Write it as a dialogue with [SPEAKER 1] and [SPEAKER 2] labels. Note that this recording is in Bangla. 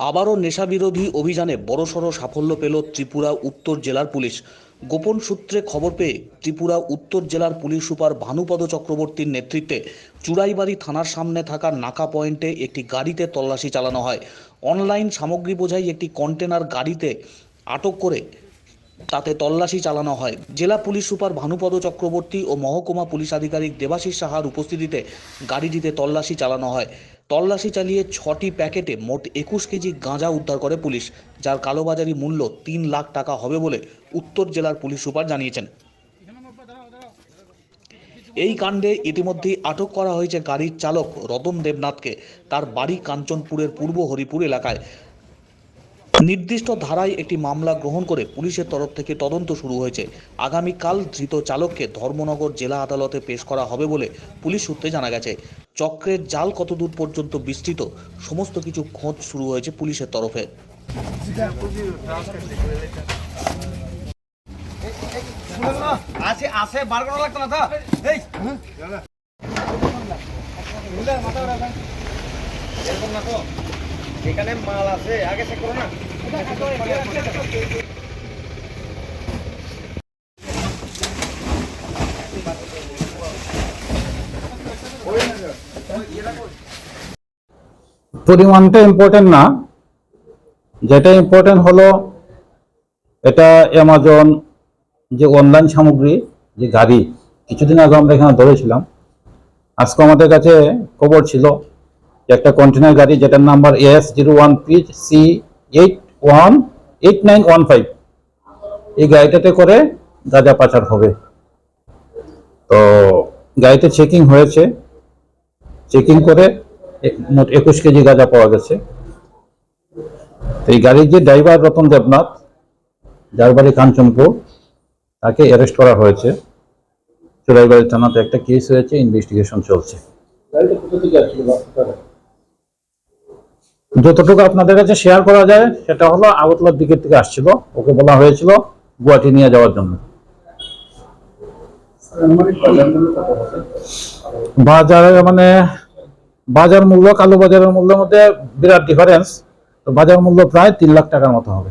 [SPEAKER 1] আবারও নেশাবিরোধী অভিযানে বড়সড় সাফল্য পেল ত্রিপুরা উত্তর জেলার পুলিশ। গোপন সূত্রে খবর পেয়ে ত্রিপুরা উত্তর জেলার পুলিশ সুপার ভানুপদ চক্রবর্তীর নেতৃত্বে চুড়াইবাড়ি থানার সামনে থাকা নাকা পয়েন্টে একটি গাড়িতে তল্লাশি চালানো হয়। অনলাইন সামগ্রী বোঝাই একটি কন্টেনার গাড়িতে আটক করে তাতে তল্লাশি চালানো হয়। জেলা পুলিশ সুপার ভানুপদ চক্রবর্তী ও মহকুমা পুলিশ আধিকারিক দেবাশিস সাহার উপস্থিতিতে গাড়িটিতে তল্লাশি চালানো হয়। তল্লাশি চালিয়ে ছটি প্যাকেটে মোট একুশ কেজি গাঁজা উদ্ধার করে পুলিশ, যার কালোবাজারি মূল্য তিন লাখ টাকা হবে বলে উত্তর জেলার পুলিশ সুপার জানিয়েছেন। এই কাণ্ডে ইতিমধ্যেই আটক করা হয়েছে গাড়ির চালক রতন দেবনাথকে। তার বাড়ি কাঞ্চনপুরের পূর্ব হরিপুর এলাকায়। নির্দিষ্ট ধারায় একটি মামলা গ্রহণ করে পুলিশের তরফ থেকে তদন্ত শুরু হয়েছে। আগামীকাল ধৃত চালককে ধর্মনগর জেলা আদালতে পেশ করা হবে বলে পুলিশ সূত্রে জানা গেছে। চক্রের জাল কতদূর পর্যন্ত বিস্তৃত, সমস্ত কিছু খোঁজ শুরু হয়েছে পুলিশের তরফে।
[SPEAKER 2] এখানে মাল আছে, আগে চেক করো না।
[SPEAKER 3] পরিমাণটা ইম্পর্টেন্ট না। যেটা ইম্পর্টেন্ট হলো, এটা অ্যামাজন যে অনলাইন সামগ্রী, যে গাড়ি, কিছুদিন আগে আমরা এখানে ধরেছিলাম। আজকে আমাদের কাছে খবর ছিল একটা কন্টেনার গাড়ি যেটার number S zero one P C eight one eight nine one five এই গাড়িটাতে করে গাঁজা পাচার হবে। তো গাড়িতে চেকিং হয়েছে। চেকিং করে মোট একুশ কেজি গাঁজা পাওয়া গেছে। এই গাড়ির যে ড্রাইভার রতন দেবনাথ, যার বাড়ি কাঞ্চনপুর, তাকে অ্যারেস্ট করা হয়েছে। চোরাইবাড়ি থানাতে একটা কেস হয়েছে ইনভেস্টিগেশন চলছে। যতটুকু আপনাদের কাছে শেয়ার করা যায়, সেটা হলো আগরতলার দিকের থেকে আসছিল। ওকে বলা হয়েছিল গুয়াহাটি নিয়ে যাওয়ার জন্য। বাজারে মানে বাজার মূল্য, কালো বাজারের মূল্যের মধ্যে বিরাট ডিফারেন্স তো বাজার মূল্য প্রায় তিন লাখ টাকার মতো হবে।